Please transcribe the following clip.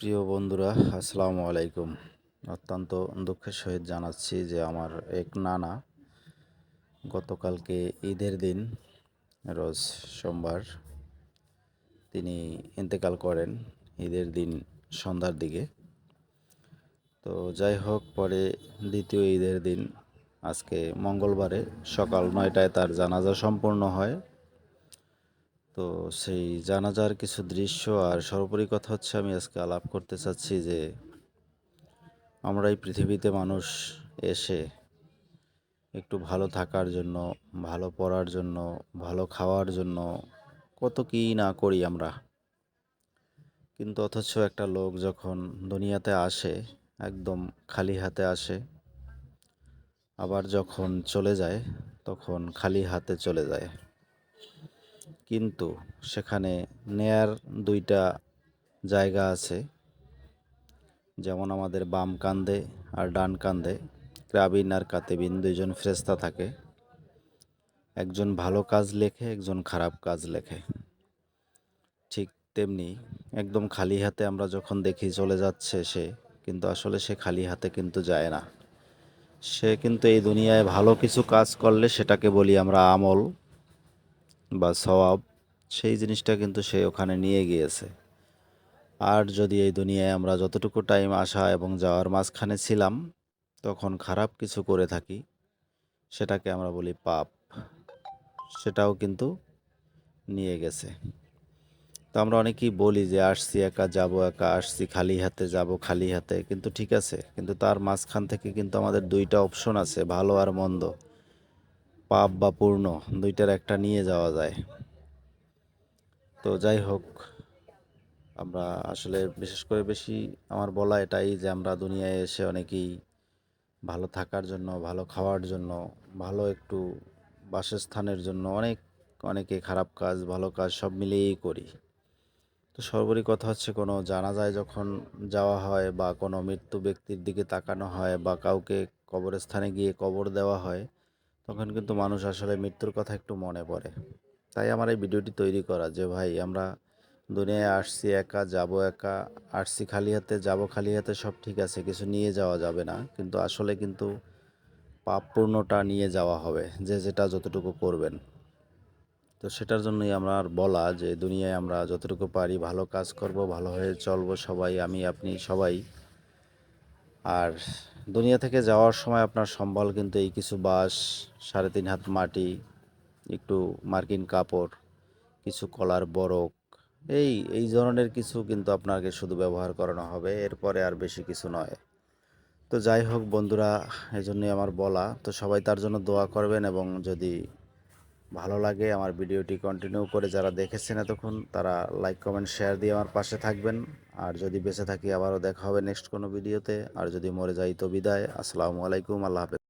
প্রিয় বন্ধুরা, আসসালামু আলাইকুম। অত্যন্ত দুঃখের সহিত জানাচ্ছি যে আমার এক নানা গতকালকে ঈদের দিন, রোজ সোমবার, তিনি ইন্তেকাল করেন ঈদের দিন সন্ধ্যার দিকে। তো যাই হোক, পরে দ্বিতীয় ঈদের দিন, আজকে মঙ্গলবারে সকাল নয়টায় তার জানাজা সম্পূর্ণ হয়। তো সেই জানাজার কিছু দৃশ্য আর সর্বোপরি কথা হচ্ছে আমি আজকে আলাপ করতে চাচ্ছি যে আমরা এই পৃথিবীতে মানুষ এসে একটু ভালো থাকার জন্য, ভালো পড়ার জন্য, ভালো খাওয়ার জন্য কত কী না করি আমরা। কিন্তু অথচ একটা লোক যখন দুনিয়াতে আসে, একদম খালি হাতে আসে, আবার যখন চলে যায়, তখন খালি হাতে চলে যায়। কিন্তু সেখানে নেয়ার দুইটা জায়গা আছে। যেমন আমাদের বাম কান্দে আর ডান কান্দে ক্রাবিন আর কাতেবিন দুইজন ফ্রেস্তা থাকে। একজন ভালো কাজ লেখে, একজন খারাপ কাজ লেখে। ঠিক তেমনি একদম খালি হাতে আমরা যখন দেখি চলে যাচ্ছে সে, কিন্তু আসলে সে খালি হাতে কিন্তু যায় না। সে কিন্তু এই দুনিয়ায় ভালো কিছু কাজ করলে সেটাকে বলি আমরা আমল। বা সওয়াব, সেই জিনিসটা কিন্তু সে ওখানে নিয়ে গিয়েছে। আর যদি এই দুনিয়ায় আমরা যতটুকু টাইম আসা এবং যাওয়ার মাঝখানে ছিলাম, তখন খারাপ কিছু করে থাকি, সেটাকে আমরা বলি পাপ। সেটাও কিন্তু নিয়ে গেছে। তো আমরা অনেকেই বলি যে, আসছি একা, যাব একা, আসছি খালি হাতে, যাব খালি হাতে। কিন্তু ঠিক আছে, কিন্তু তার মাঝখান থেকে কিন্তু আমাদের দুইটা অপশন আছে, ভালো আর মন্দ। পাপ বা পূর্ণ, দুইটার একটা নিয়ে যাওয়া যায়। তো যাই হোক, আমরা আসলে বিশেষ করে বেশি আমার বলা এটাই যে আমরা দুনিয়ায় এসে অনেকেই ভালো থাকার জন্য, ভালো খাওয়ার জন্য, ভালো একটু বাসস্থানের জন্য অনেক, অনেকে খারাপ কাজ, ভালো কাজ সব মিলিয়েই করি। তো সর্বোপরি কথা হচ্ছে কোনো জানাজায় যখন যাওয়া হয় বা কোনো মৃত্যু ব্যক্তির দিকে তাকানো হয় বা কাউকে কবরস্থানে গিয়ে কবর দেওয়া হয় তখন কিন্তু মানুষ আসলে মৃত্যুর কথা একটু মনে পড়ে। তাই আমার এই ভিডিওটি তৈরি করা যে, ভাই, আমরা দুনিয়ায় আসছি, একা যাব, একা আসছি, খালি হাতে যাব, খালি হাতে সব ঠিক আছে, কিছু নিয়ে যাওয়া যাবে না। কিন্তু আসলে কিন্তু পাপ পূর্ণটা নিয়ে যাওয়া হবে, যে, যেটা যতটুকু করবেন। তো সেটার জন্যই আমার বলা যে, দুনিয়ায় আমরা যতটুকু পারি ভালো কাজ করব, ভালো হয়ে চলবো সবাই, আমি, আপনি, সবাই। আর দুনিয়া থেকে যাওয়ার সময় আপনার সম্বল কিন্তু এই কিছু বাঁশ, সাড়ে তিন হাত মাটি, একটু মার্কিন কাপড়, কিছু কলার বরক, এই এই ধরনের কিছু কিন্তু আপনাকে শুধু ব্যবহার করানো হবে, এরপরে আর বেশি কিছু নয়। তো যাই হোক বন্ধুরা এই জন্যই আমার বলা, তো সবাই তার জন্য দোয়া করবেন এবং যদি ভালো লাগে আমার ভিডিওটি কন্টিনিউ করে যারা দেখেছেন এতক্ষণ, তারা লাইক কমেন্ট শেয়ার দিয়ে আমার পাশে থাকবেন। আর যদি বেঁচে থাকি আবারও দেখা হবে নেক্সট কোনো ভিডিওতে আর যদি মরে যাই তো বিদায়। আসসালামু আলাইকুম, আল্লাহ হাফেজ।